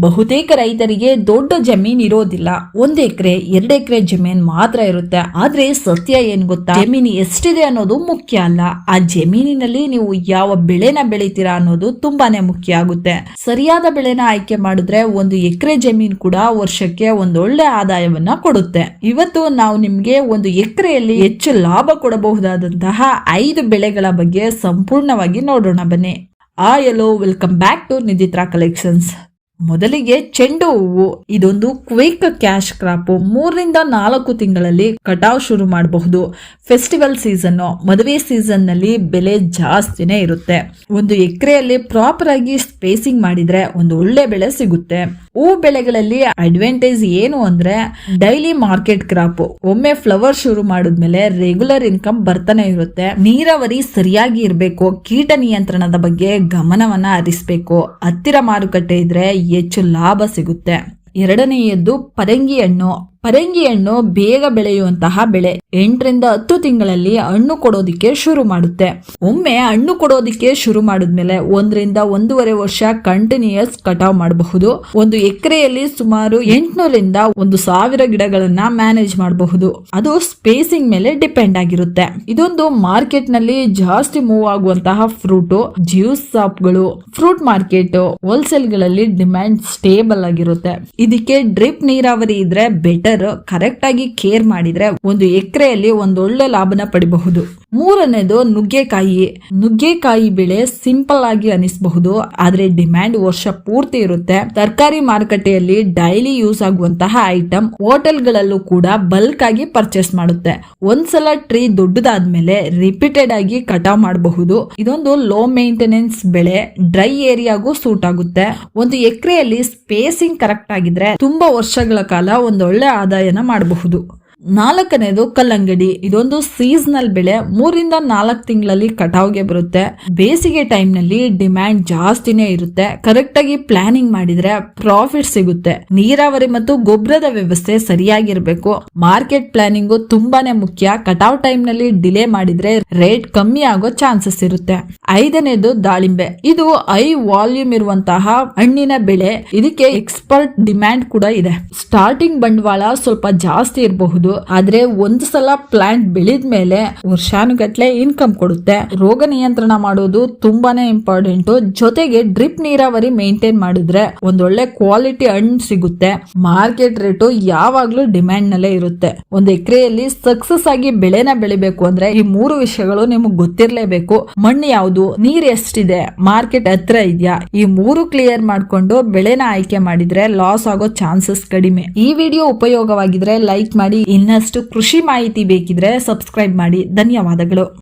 ಬಹುತೇಕ ರೈತರಿಗೆ ದೊಡ್ಡ ಜಮೀನ್ ಇರೋದಿಲ್ಲ. ಒಂದ್ ಎಕರೆ, ಎರಡು ಎಕರೆ ಜಮೀನ್ ಮಾತ್ರ ಇರುತ್ತೆ. ಆದ್ರೆ ಸತ್ಯ ಏನ್ ಗೊತ್ತಾ? ಜಮೀನು ಎಷ್ಟಿದೆ ಅನ್ನೋದು ಮುಖ್ಯ ಅಲ್ಲ. ಆ ಜಮೀನಿನಲ್ಲಿ ನೀವು ಯಾವ ಬೆಳೆನ ಬೆಳಿತೀರಾ ಅನ್ನೋದು ತುಂಬಾನೇ ಮುಖ್ಯ ಆಗುತ್ತೆ. ಸರಿಯಾದ ಬೆಳೆನ ಆಯ್ಕೆ ಮಾಡಿದ್ರೆ ಒಂದು ಎಕರೆ ಜಮೀನ್ ಕೂಡ ವರ್ಷಕ್ಕೆ ಒಂದೊಳ್ಳೆ ಆದಾಯವನ್ನ ಕೊಡುತ್ತೆ. ಇವತ್ತು ನಾವು ನಿಮ್ಗೆ ಒಂದು ಎಕರೆಯಲ್ಲಿ ಹೆಚ್ಚು ಲಾಭ ಕೊಡಬಹುದಾದಂತಹ ಐದು ಬೆಳೆಗಳ ಬಗ್ಗೆ ಸಂಪೂರ್ಣವಾಗಿ ನೋಡೋಣ ಬನ್ನಿ. ಆ hello welcome back to Nidhitra collections ಮೊದಲಿಗೆ ಚೆಂಡು ಹೂವು, ಇದೊಂದು ಕ್ವಿಕ್ ಕ್ಯಾಶ್ ಕ್ರಾಪ್. ಮೂರರಿಂದ ನಾಲ್ಕು ತಿಂಗಳಲ್ಲಿ ಕಟಾವ್ ಶುರು ಮಾಡಬಹುದು. ಫೆಸ್ಟಿವಲ್ ಸೀಸನ್ ಮದುವೆ ಸೀಸನ್ನಲ್ಲಿ ಬೆಲೆ ಜಾಸ್ತಿನೇ ಇರುತ್ತೆ. ಒಂದು ಎಕರೆಯಲ್ಲಿ ಪ್ರಾಪರ್ ಆಗಿ ಸ್ಪೇಸಿಂಗ್ ಮಾಡಿದ್ರೆ ಒಂದು ಒಳ್ಳೆ ಬೆಳೆ ಸಿಗುತ್ತೆ. ಹೂ ಬೆಳೆಗಳಲ್ಲಿ ಅಡ್ವಾಂಟೇಜ್ ಏನು ಅಂದ್ರೆ ಡೈಲಿ ಮಾರ್ಕೆಟ್ ಕ್ರಾಪ್ ಒಮ್ಮೆ ಫ್ಲವರ್ ಶುರು ಮಾಡಿದ್ಮೇಲೆ ರೆಗ್ಯುಲರ್ ಇನ್ಕಮ್ ಬರ್ತಾನೆ ಇರುತ್ತೆ. ನೀರಾವರಿ ಸರಿಯಾಗಿ ಇರಬೇಕು. ಕೀಟ ನಿಯಂತ್ರಣದ ಬಗ್ಗೆ ಗಮನವನ್ನ ಹರಿಸಬೇಕು. ಹತ್ತಿರ ಮಾರುಕಟ್ಟೆ ಇದ್ರೆ ಹೆಚ್ಚು ಲಾಭ ಸಿಗುತ್ತೆ. ಎರಡನೆಯದ್ದು ಪರಂಗಿ ಹಣ್ಣು. ಪರಂಗಿ ಹಣ್ಣು ಬೇಗ ಬೆಳೆಯುವಂತಹ ಬೆಳೆ. ಎಂಟರಿಂದ ಹತ್ತು ತಿಂಗಳಲ್ಲಿ ಹಣ್ಣು ಕೊಡೋದಿಕ್ಕೆ ಶುರು ಮಾಡುತ್ತೆ. ಒಮ್ಮೆ ಹಣ್ಣು ಕೊಡೋದಿಕ್ಕೆ ಶುರು ಮಾಡಿದ್ಮೇಲೆ ಒಂದರಿಂದ ಒಂದೂವರೆ ವರ್ಷ ಕಂಟಿನ್ಯೂಯಸ್ ಕಟಾವ್ ಮಾಡಬಹುದು. ಒಂದು ಎಕರೆಯಲ್ಲಿ ಸುಮಾರು ಎಂಟುನೂರಿಂದ ಒಂದು ಸಾವಿರ ಗಿಡಗಳನ್ನ ಮ್ಯಾನೇಜ್ ಮಾಡಬಹುದು. ಅದು ಸ್ಪೇಸಿಂಗ್ ಮೇಲೆ ಡಿಪೆಂಡ್ ಆಗಿರುತ್ತೆ. ಇದೊಂದು ಮಾರ್ಕೆಟ್ನಲ್ಲಿ ಜಾಸ್ತಿ ಮೂವ್ ಆಗುವಂತಹ ಫ್ರೂಟ್ ಜ್ಯೂಸ್ ಶಾಪ್ಗಳು ಫ್ರೂಟ್ ಮಾರ್ಕೆಟ್ ಹೋಲ್ಸೇಲ್ಗಳಲ್ಲಿ ಡಿಮ್ಯಾಂಡ್ ಸ್ಟೇಬಲ್ ಆಗಿರುತ್ತೆ. ಇದಕ್ಕೆ ಡ್ರಿಪ್ ನೀರಾವರಿ ಇದ್ರೆ ಬೆಟರ್ ಕರೆಕ್ಟ್ ಆಗಿ ಕೇರ್ ಮಾಡಿದ್ರೆ ಒಂದು ಎಕರೆಯಲ್ಲಿ ಒಂದೊಳ್ಳೆ ಲಾಭನ ಪಡಿಬಹುದು. ಮೂರನೇದು ನುಗ್ಗೆಕಾಯಿ. ನುಗ್ಗೆಕಾಯಿ ಬೆಳೆ ಸಿಂಪಲ್ ಆಗಿ ಅನಿಸಬಹುದು, ಆದ್ರೆ ಡಿಮ್ಯಾಂಡ್ ವರ್ಷ ಪೂರ್ತಿ ಇರುತ್ತೆ. ತರಕಾರಿ ಮಾರುಕಟ್ಟೆಯಲ್ಲಿ ಡೈಲಿ ಯೂಸ್ ಆಗುವಂತಹ ಐಟಮ್ ಹೋಟೆಲ್ಗಳಲ್ಲೂ ಕೂಡ ಬಲ್ಕ್ ಆಗಿ ಪರ್ಚೇಸ್ ಮಾಡುತ್ತೆ. ಒಂದ್ಸಲ ಟ್ರೀ ದೊಡ್ಡದಾದ್ಮೇಲೆ ರಿಪೀಟೆಡ್ ಆಗಿ ಕಟಾವ್ ಮಾಡಬಹುದು. ಇದೊಂದು ಲೋ ಮೇಂಟೆನೆನ್ಸ್ ಬೆಳೆ, ಡ್ರೈ ಏರಿಯಾಗೂ ಸೂಟ್ ಆಗುತ್ತೆ. ಒಂದು ಎಕರೆಯಲ್ಲಿ ಸ್ಪೇಸಿಂಗ್ ಕರೆಕ್ಟ್ ಆಗಿದ್ರೆ ತುಂಬಾ ವರ್ಷಗಳ ಕಾಲ ಒಂದೊಳ್ಳೆ ಆದಾಯನ ಮಾಡಬಹುದು. ನಾಲ್ಕನೇದು ಕಲ್ಲಂಗಡಿ. ಇದೊಂದು ಸೀಸನಲ್ ಬೆಳೆ. ಮೂರಿಂದ ನಾಲ್ಕು ತಿಂಗಳಲ್ಲಿ ಕಟಾವ್ಗೆ ಬರುತ್ತೆ. ಬೇಸಿಗೆ ಟೈಮ್ನಲ್ಲಿ ಡಿಮ್ಯಾಂಡ್ ಜಾಸ್ತಿನೇ ಇರುತ್ತೆ. ಕರೆಕ್ಟ್ ಆಗಿ ಪ್ಲಾನಿಂಗ್ ಮಾಡಿದ್ರೆ ಪ್ರಾಫಿಟ್ ಸಿಗುತ್ತೆ. ನೀರಾವರಿ ಮತ್ತು ಗೊಬ್ಬರದ ವ್ಯವಸ್ಥೆ ಸರಿಯಾಗಿರ್ಬೇಕು. ಮಾರ್ಕೆಟ್ ಪ್ಲಾನಿಂಗ್ ತುಂಬಾನೇ ಮುಖ್ಯ. ಕಟಾವ್ ಟೈಮ್ನಲ್ಲಿ ಡಿಲೇ ಮಾಡಿದ್ರೆ ರೇಟ್ ಕಮ್ಮಿ ಆಗೋ ಚಾನ್ಸಸ್ ಇರುತ್ತೆ. ಐದನೇದು ದಾಳಿಂಬೆ. ಇದು ಐ ವಾಲ್ಯೂಮ್ ಇರುವಂತಹ ಹಣ್ಣಿನ ಬೆಳೆ. ಇದಕ್ಕೆ ಎಕ್ಸ್ಪರ್ಟ್ ಡಿಮ್ಯಾಂಡ್ ಕೂಡ ಇದೆ. ಸ್ಟಾರ್ಟಿಂಗ್ ಬಂಡವಾಳ ಸ್ವಲ್ಪ ಜಾಸ್ತಿ ಇರಬಹುದು. ಆದ್ರೆ ಒಂದು ಸಲ ಪ್ಲಾಂಟ್ ಬೆಳೆದ ಮೇಲೆ ವರ್ಷಾನುಗಟ್ಲೆ ಇನ್ಕಮ್ ಕೊಡುತ್ತೆ. ರೋಗ ನಿಯಂತ್ರಣ ಮಾಡೋದು ತುಂಬಾನೇ ಇಂಪಾರ್ಟೆಂಟ್ ಜೊತೆಗೆ ಡ್ರಿಪ್ ನೀರಾವರಿ ಮೇಂಟೈನ್ ಮಾಡಿದ್ರೆ ಒಂದೊಳ್ಳೆ ಕ್ವಾಲಿಟಿ ಹಣ್ಣು ಸಿಗುತ್ತೆ. ಮಾರ್ಕೆಟ್ ರೇಟು ಯಾವಾಗ್ಲೂ ಡಿಮ್ಯಾಂಡ್ ನಲ್ಲೇ ಇರುತ್ತೆ. ಒಂದು ಎಕರೆಯಲ್ಲಿ ಸಕ್ಸಸ್ ಆಗಿ ಬೆಳೆನ ಬೆಳಿಬೇಕು ಅಂದ್ರೆ ಈ ಮೂರು ವಿಷಯಗಳು ನಿಮಗೆ ಗೊತ್ತಿರಲೇಬೇಕು. ಮಣ್ಣು ಯಾವುದು, ನೀರ್ ಎಷ್ಟಿದೆ ಮಾರ್ಕೆಟ್ ಹತ್ರ ಇದೆಯಾ? ಈ ಮೂರು ಕ್ಲಿಯರ್ ಮಾಡ್ಕೊಂಡು ಬೆಳೆನ ಆಯ್ಕೆ ಮಾಡಿದ್ರೆ ಲಾಸ್ ಆಗೋ ಚಾನ್ಸಸ್ ಕಡಿಮೆ. ಈ ವಿಡಿಯೋ ಉಪಯೋಗವಾಗಿದ್ರೆ ಲೈಕ್ ಮಾಡಿ ಇನ್ನಷ್ಟು ಕೃಷಿ ಮಾಹಿತಿ ಬೇಕಿದ್ರೆ ಸಬ್ಸ್ಕ್ರೈಬ್ ಮಾಡಿ. ಧನ್ಯವಾದಗಳು.